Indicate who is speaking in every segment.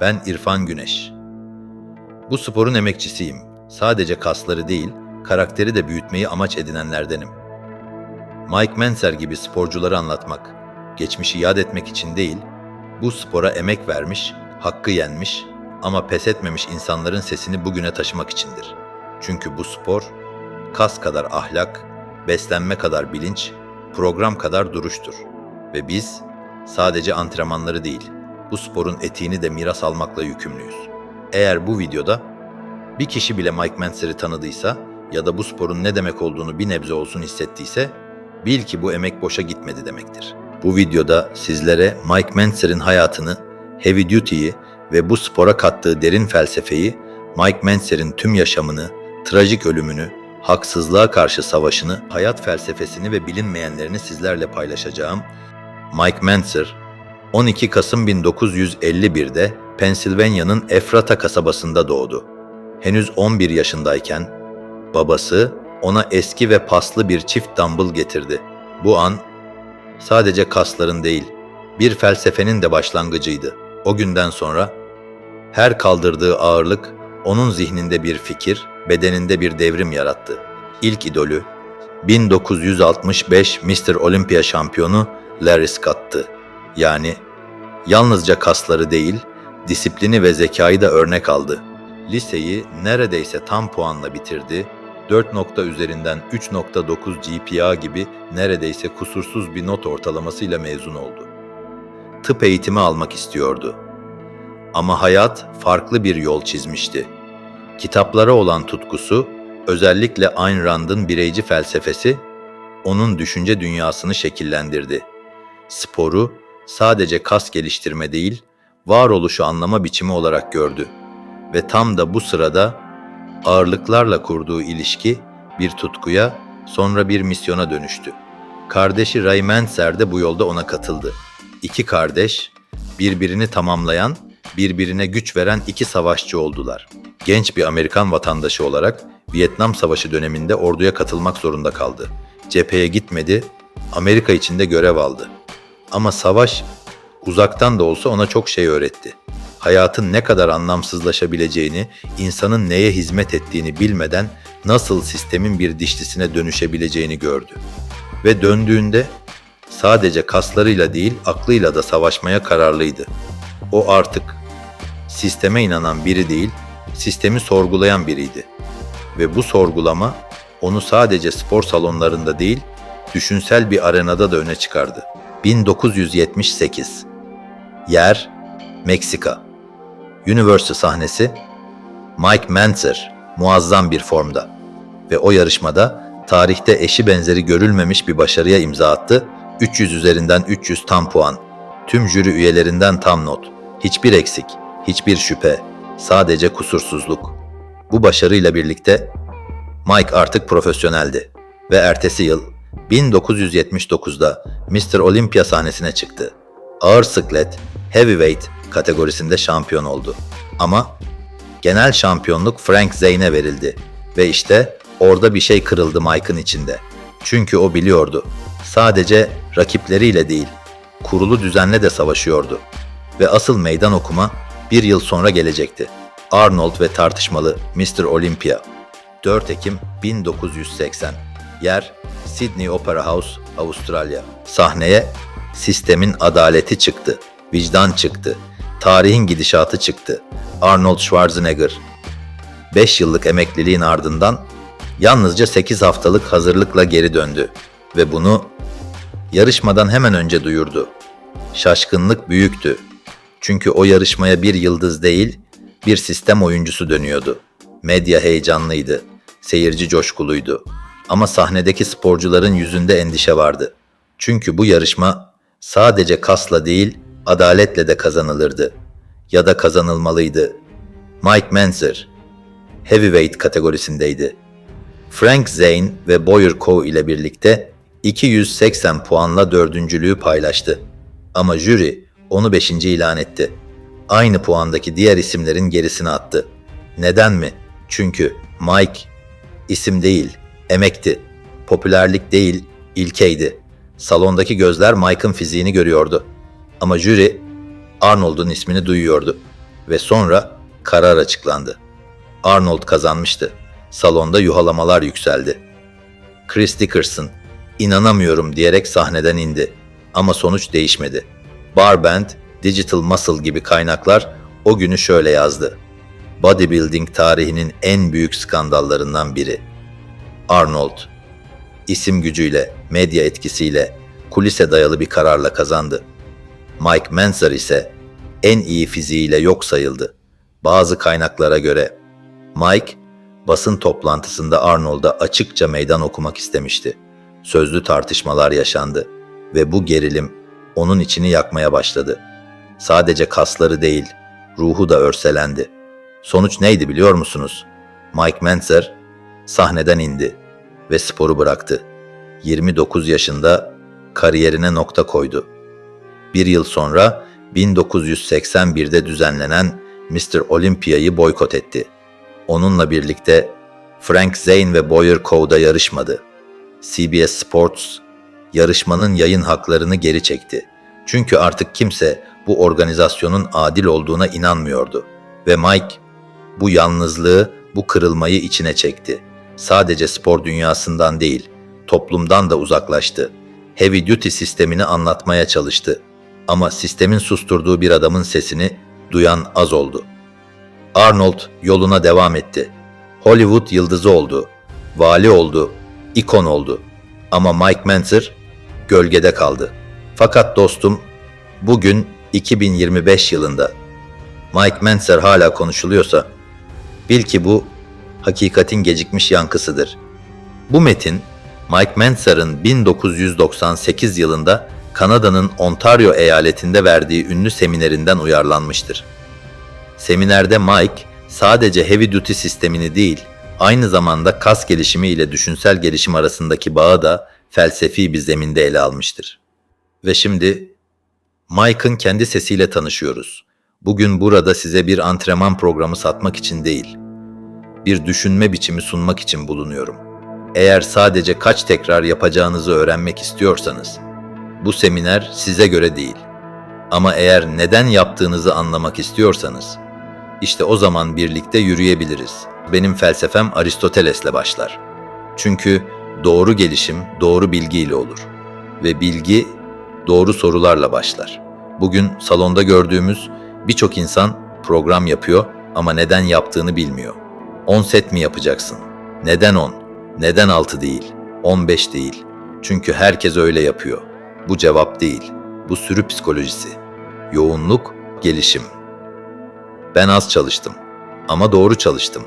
Speaker 1: Ben İrfan Güneş. Bu sporun emekçisiyim. Sadece kasları değil, karakteri de büyütmeyi amaç edinenlerdenim. Mike Menser gibi sporcuları anlatmak, geçmişi yad etmek için değil, bu spora emek vermiş, hakkı yenmiş ama pes etmemiş insanların sesini bugüne taşımak içindir. Çünkü bu spor, kas kadar ahlak, beslenme kadar bilinç, program kadar duruştur. Ve biz sadece antrenmanları değil, bu sporun etiğini de miras almakla yükümlüyüz. Eğer bu videoda bir kişi bile Mike Menser'i tanıdıysa ya da bu sporun ne demek olduğunu bir nebze olsun hissettiyse bil ki bu emek boşa gitmedi demektir. Bu videoda sizlere Mike Menser'in hayatını, heavy duty'yi ve bu spora kattığı derin felsefeyi, Mike Menser'in tüm yaşamını, trajik ölümünü, haksızlığa karşı savaşını, hayat felsefesini ve bilinmeyenlerini sizlerle paylaşacağım. Mike Menser, 12 Kasım 1951'de Pennsylvania'nın Efrata kasabasında doğdu. Henüz 11 yaşındayken babası ona eski ve paslı bir çift dumbbell getirdi. Bu an sadece kasların değil, bir felsefenin de başlangıcıydı. O günden sonra her kaldırdığı ağırlık onun zihninde bir fikir, bedeninde bir devrim yarattı. İlk idolü 1965 Mr. Olympia şampiyonu Larry Scott'tı. Yani yalnızca kasları değil, disiplini ve zekayı da örnek aldı. Liseyi neredeyse tam puanla bitirdi. 4 nokta üzerinden 3.9 GPA gibi neredeyse kusursuz bir not ortalamasıyla mezun oldu. Tıp eğitimi almak istiyordu. Ama hayat farklı bir yol çizmişti. Kitaplara olan tutkusu, özellikle Ayn Rand'ın bireyci felsefesi, onun düşünce dünyasını şekillendirdi. Sporu sadece kas geliştirme değil, varoluşu anlama biçimi olarak gördü. Ve tam da bu sırada ağırlıklarla kurduğu ilişki bir tutkuya, sonra bir misyona dönüştü. Kardeşi Ray Mentzer de bu yolda ona katıldı. İki kardeş, birbirini tamamlayan, birbirine güç veren iki savaşçı oldular. Genç bir Amerikan vatandaşı olarak Vietnam Savaşı döneminde orduya katılmak zorunda kaldı. Cepheye gitmedi, Amerika içinde görev aldı. Ama savaş uzaktan da olsa ona çok şey öğretti. Hayatın ne kadar anlamsızlaşabileceğini, insanın neye hizmet ettiğini bilmeden nasıl sistemin bir dişlisine dönüşebileceğini gördü. Ve döndüğünde sadece kaslarıyla değil aklıyla da savaşmaya kararlıydı. O artık sisteme inanan biri değil, sistemi sorgulayan biriydi. Ve bu sorgulama onu sadece spor salonlarında değil, düşünsel bir arenada da öne çıkardı. 1978 Yer Meksika University sahnesi Mike Mentzer muazzam bir formda ve o yarışmada tarihte eşi benzeri görülmemiş bir başarıya imza attı. 300 üzerinden 300 tam puan. Tüm jüri üyelerinden tam not. Hiçbir eksik, hiçbir şüphe, sadece kusursuzluk. Bu başarıyla birlikte Mike artık profesyoneldi ve ertesi yıl 1979'da Mr. Olympia sahnesine çıktı. Ağır sıklet, heavyweight kategorisinde şampiyon oldu. Ama genel şampiyonluk Frank Zane'e verildi ve işte orada bir şey kırıldı Mike'ın içinde. Çünkü o biliyordu. Sadece rakipleriyle değil, kurulu düzenle de savaşıyordu. Ve asıl meydan okuma bir yıl sonra gelecekti. Arnold ve tartışmalı Mr. Olympia. 4 Ekim 1980. Yer Sydney Opera House, Avustralya. Sahneye sistemin adaleti çıktı, vicdan çıktı, tarihin gidişatı çıktı. Arnold Schwarzenegger 5 yıllık emekliliğin ardından yalnızca 8 haftalık hazırlıkla geri döndü ve bunu yarışmadan hemen önce duyurdu. Şaşkınlık büyüktü. Çünkü o yarışmaya bir yıldız değil, bir sistem oyuncusu dönüyordu. Medya heyecanlıydı, seyirci coşkuluydu. Ama sahnedeki sporcuların yüzünde endişe vardı. Çünkü bu yarışma sadece kasla değil, adaletle de kazanılırdı. Ya da kazanılmalıydı. Mike Menzer, heavyweight kategorisindeydi. Frank Zane ve Boyer Coe ile birlikte 280 puanla dördüncülüğü paylaştı. Ama jüri onu beşinci ilan etti. Aynı puandaki diğer isimlerin gerisine attı. Neden mi? Çünkü Mike isim değil, emekti. Popülerlik değil, ilkeydi. Salondaki gözler Mike'ın fiziğini görüyordu. Ama jüri Arnold'un ismini duyuyordu. Ve sonra karar açıklandı. Arnold kazanmıştı. Salonda yuhalamalar yükseldi. Chris Dickerson, inanamıyorum diyerek sahneden indi. Ama sonuç değişmedi. Barband, Digital Muscle gibi kaynaklar o günü şöyle yazdı. Bodybuilding tarihinin en büyük skandallarından biri. Arnold, isim gücüyle, medya etkisiyle, kulise dayalı bir kararla kazandı. Mike Menzer ise en iyi fiziğiyle yok sayıldı. Bazı kaynaklara göre Mike basın toplantısında Arnold'a açıkça meydan okumak istemişti. Sözlü tartışmalar yaşandı ve bu gerilim onun içini yakmaya başladı. Sadece kasları değil, ruhu da örselendi. Sonuç neydi biliyor musunuz? Mike Menzer sahneden indi ve sporu bıraktı. 29 yaşında kariyerine nokta koydu. Bir yıl sonra 1981'de düzenlenen Mr. Olympia'yı boykot etti. Onunla birlikte Frank Zane ve Boyer Coe'da yarışmadı. CBS Sports yarışmanın yayın haklarını geri çekti. Çünkü artık kimse bu organizasyonun adil olduğuna inanmıyordu ve Mike bu yalnızlığı, bu kırılmayı içine çekti. Sadece spor dünyasından değil, toplumdan da uzaklaştı. Heavy duty sistemini anlatmaya çalıştı. Ama sistemin susturduğu bir adamın sesini duyan az oldu. Arnold yoluna devam etti. Hollywood yıldızı oldu, vali oldu, ikon oldu. Ama Mike Menzer gölgede kaldı. Fakat dostum, bugün 2025 yılında Mike Menzer hala konuşuluyorsa, bil ki bu hakikatin gecikmiş yankısıdır. Bu metin, Mike Menzer'ın 1998 yılında Kanada'nın Ontario eyaletinde verdiği ünlü seminerinden uyarlanmıştır. Seminerde Mike sadece heavy duty sistemini değil, aynı zamanda kas gelişimi ile düşünsel gelişim arasındaki bağı da felsefi bir zeminde ele almıştır. Ve şimdi Mike'ın kendi sesiyle tanışıyoruz. Bugün burada size bir antrenman programı satmak için değil, bir düşünme biçimi sunmak için bulunuyorum. Eğer sadece kaç tekrar yapacağınızı öğrenmek istiyorsanız, bu seminer size göre değil. Ama eğer neden yaptığınızı anlamak istiyorsanız, işte o zaman birlikte yürüyebiliriz. Benim felsefem Aristoteles'le başlar. Çünkü doğru gelişim doğru bilgiyle olur ve bilgi doğru sorularla başlar. Bugün salonda gördüğümüz birçok insan program yapıyor ama neden yaptığını bilmiyor. 10 set mi yapacaksın? Neden 10? Neden 6 değil? 15 değil? Çünkü herkes öyle yapıyor. Bu cevap değil. Bu sürü psikolojisi. Yoğunluk, gelişim. Ben az çalıştım ama doğru çalıştım.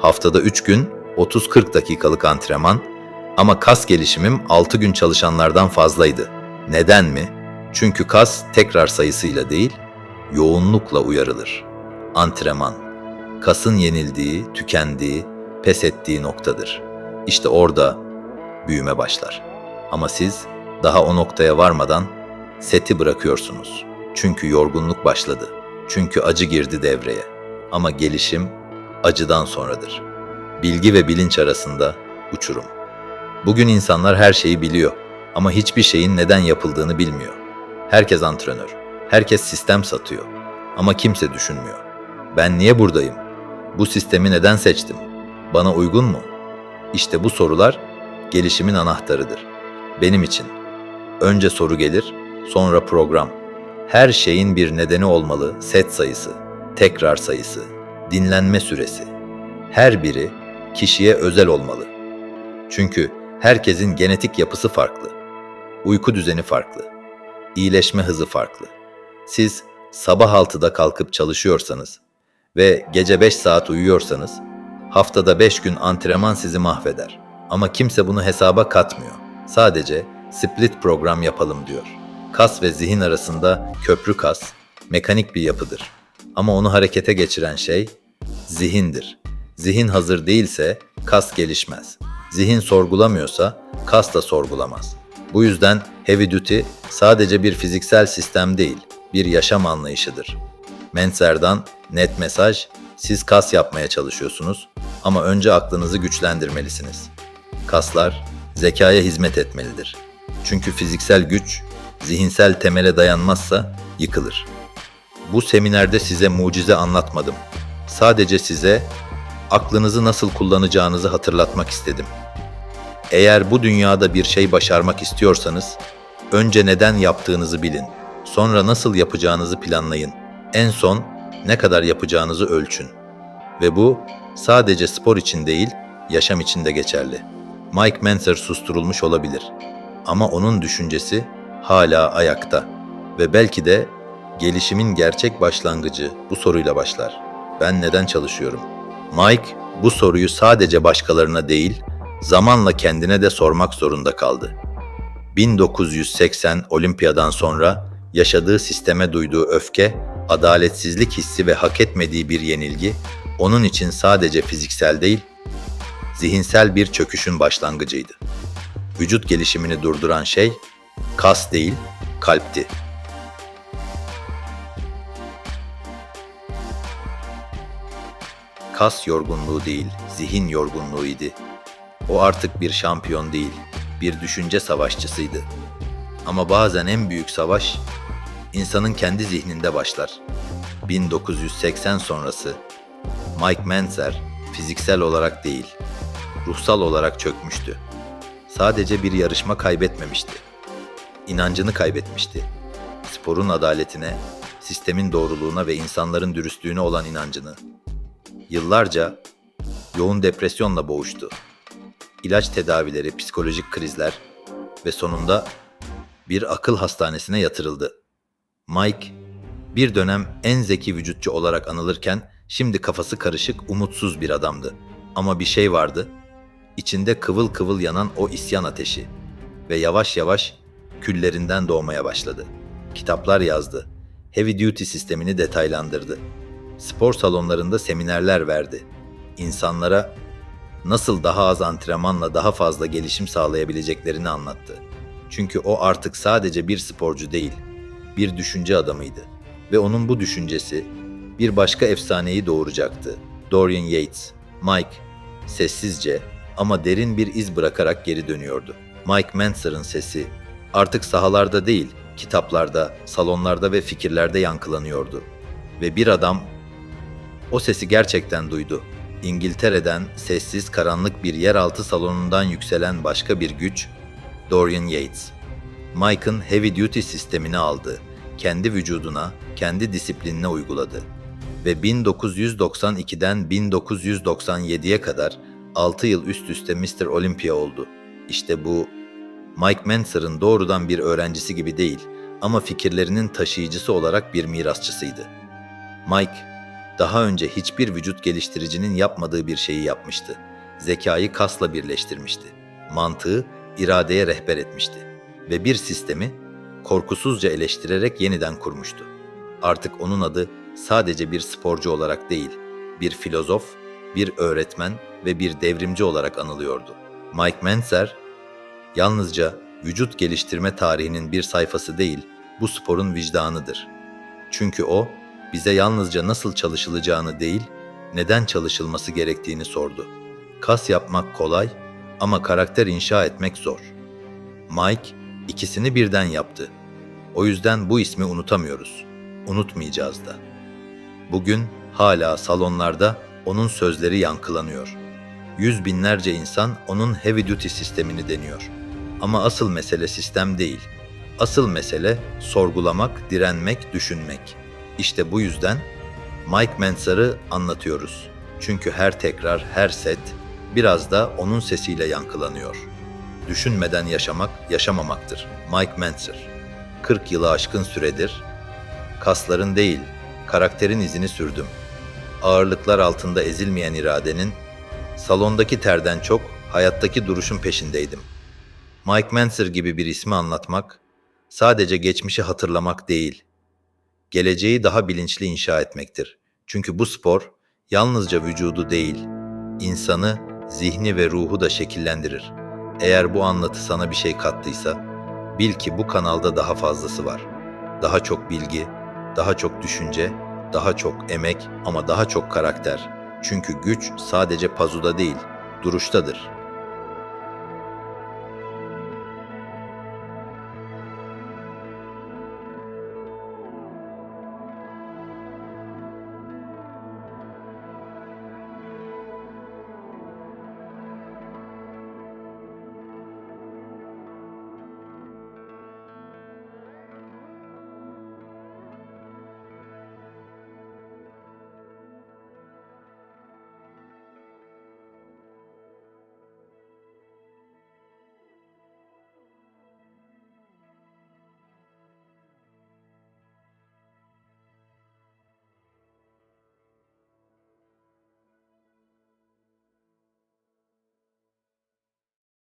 Speaker 1: Haftada 3 gün 30-40 dakikalık antrenman ama kas gelişimim 6 gün çalışanlardan fazlaydı. Neden mi? Çünkü kas tekrar sayısıyla değil, yoğunlukla uyarılır. Antrenman, kasın yenildiği, tükendiği, pes ettiği noktadır. İşte orada büyüme başlar. Ama siz daha o noktaya varmadan seti bırakıyorsunuz. Çünkü yorgunluk başladı. Çünkü acı girdi devreye. Ama gelişim acıdan sonradır. Bilgi ve bilinç arasında uçurum. Bugün insanlar her şeyi biliyor ama hiçbir şeyin neden yapıldığını bilmiyor. Herkes antrenör, herkes sistem satıyor ama kimse düşünmüyor. Ben niye buradayım? Bu sistemi neden seçtim? Bana uygun mu? İşte bu sorular gelişimin anahtarıdır. Benim için. Önce soru gelir, sonra program. Her şeyin bir nedeni olmalı, set sayısı, tekrar sayısı, dinlenme süresi. Her biri kişiye özel olmalı. Çünkü herkesin genetik yapısı farklı. Uyku düzeni farklı. iyileşme hızı farklı. Siz sabah 6'da kalkıp çalışıyorsanız ve gece 5 saat uyuyorsanız haftada 5 gün antrenman sizi mahveder. Ama kimse bunu hesaba katmıyor. Sadece split program yapalım diyor. Kas ve zihin arasında köprü kas, mekanik bir yapıdır. Ama onu harekete geçiren şey zihindir. Zihin hazır değilse kas gelişmez. Zihin sorgulamıyorsa kas da sorgulamaz. Bu yüzden heavy duty sadece bir fiziksel sistem değil, bir yaşam anlayışıdır. Menzer'dan net mesaj, siz kas yapmaya çalışıyorsunuz ama önce aklınızı güçlendirmelisiniz. Kaslar zekaya hizmet etmelidir. Çünkü fiziksel güç zihinsel temele dayanmazsa yıkılır. Bu seminerde size mucize anlatmadım. Sadece size aklınızı nasıl kullanacağınızı hatırlatmak istedim. Eğer bu dünyada bir şey başarmak istiyorsanız, önce neden yaptığınızı bilin. Sonra nasıl yapacağınızı planlayın. En son ne kadar yapacağınızı ölçün. Ve bu sadece spor için değil, yaşam için de geçerli. Mike Mentzer susturulmuş olabilir ama onun düşüncesi hala ayakta ve belki de gelişimin gerçek başlangıcı bu soruyla başlar. Ben neden çalışıyorum? Mike bu soruyu sadece başkalarına değil, zamanla kendine de sormak zorunda kaldı. 1980 Olimpiyadan sonra yaşadığı sisteme duyduğu öfke, adaletsizlik hissi ve hak etmediği bir yenilgi onun için sadece fiziksel değil, zihinsel bir çöküşün başlangıcıydı. Vücut gelişimini durduran şey kas değil, kalpti. Kas yorgunluğu değil, zihin yorgunluğuydu. O artık bir şampiyon değil, bir düşünce savaşçısıydı. Ama bazen en büyük savaş insanın kendi zihninde başlar. 1980 sonrası Mike Mentzer fiziksel olarak değil, ruhsal olarak çökmüştü. Sadece bir yarışma kaybetmemişti. İnancını kaybetmişti. Sporun adaletine, sistemin doğruluğuna ve insanların dürüstlüğüne olan inancını. Yıllarca yoğun depresyonla boğuştu. İlaç tedavileri, psikolojik krizler ve sonunda bir akıl hastanesine yatırıldı. Mike bir dönem en zeki vücutçu olarak anılırken şimdi kafası karışık, umutsuz bir adamdı. Ama bir şey vardı. İçinde kıvıl kıvıl yanan o isyan ateşi ve yavaş yavaş küllerinden doğmaya başladı. Kitaplar yazdı. Heavy duty sistemini detaylandırdı. Spor salonlarında seminerler verdi. İnsanlara nasıl daha az antrenmanla daha fazla gelişim sağlayabileceklerini anlattı. Çünkü o artık sadece bir sporcu değil, bir düşünce adamıydı ve onun bu düşüncesi bir başka efsaneyi doğuracaktı. Dorian Yates, Mike sessizce ama derin bir iz bırakarak geri dönüyordu. Mike Mentzer'ın sesi artık sahalarda değil, kitaplarda, salonlarda ve fikirlerde yankılanıyordu. Ve bir adam o sesi gerçekten duydu. İngiltere'den sessiz karanlık bir yeraltı salonundan yükselen başka bir güç, Dorian Yates. Mike'ın heavy duty sistemini aldı, kendi vücuduna, kendi disiplinine uyguladı ve 1992'den 1997'ye kadar 6 yıl üst üste Mr. Olympia oldu. İşte bu Mike Mentzer'ın doğrudan bir öğrencisi gibi değil ama fikirlerinin taşıyıcısı olarak bir mirasçısıydı. Mike, daha önce hiçbir vücut geliştiricinin yapmadığı bir şeyi yapmıştı. Zekayı kasla birleştirmişti. Mantığı iradeye rehber etmişti ve bir sistemi korkusuzca eleştirerek yeniden kurmuştu. Artık onun adı sadece bir sporcu olarak değil, bir filozof, bir öğretmen ve bir devrimci olarak anılıyordu. Mike Mentzer, yalnızca vücut geliştirme tarihinin bir sayfası değil, bu sporun vicdanıdır. Çünkü o, bize yalnızca nasıl çalışılacağını değil, neden çalışılması gerektiğini sordu. Kas yapmak kolay ama karakter inşa etmek zor. Mike ikisini birden yaptı. O yüzden bu ismi unutamıyoruz. Unutmayacağız da. Bugün hala salonlarda onun sözleri yankılanıyor. Yüz binlerce insan onun heavy duty sistemini deniyor. Ama asıl mesele sistem değil. Asıl mesele sorgulamak, direnmek, düşünmek. İşte bu yüzden Mike Mentzer'ı anlatıyoruz. Çünkü her tekrar, her set biraz da onun sesiyle yankılanıyor. Düşünmeden yaşamak, yaşamamaktır. Mike Mentzer 40 yılı aşkın süredir kasların değil, karakterin izini sürdüm. Ağırlıklar altında ezilmeyen iradenin, salondaki terden çok hayattaki duruşun peşindeydim. Mike Mentzer gibi bir ismi anlatmak, sadece geçmişi hatırlamak değil, geleceği daha bilinçli inşa etmektir. Çünkü bu spor yalnızca vücudu değil, insanı, zihni ve ruhu da şekillendirir. Eğer bu anlatı sana bir şey kattıysa, bil ki bu kanalda daha fazlası var. Daha çok bilgi, daha çok düşünce, daha çok emek ama daha çok karakter. Çünkü güç sadece pazuda değil, duruştadır.''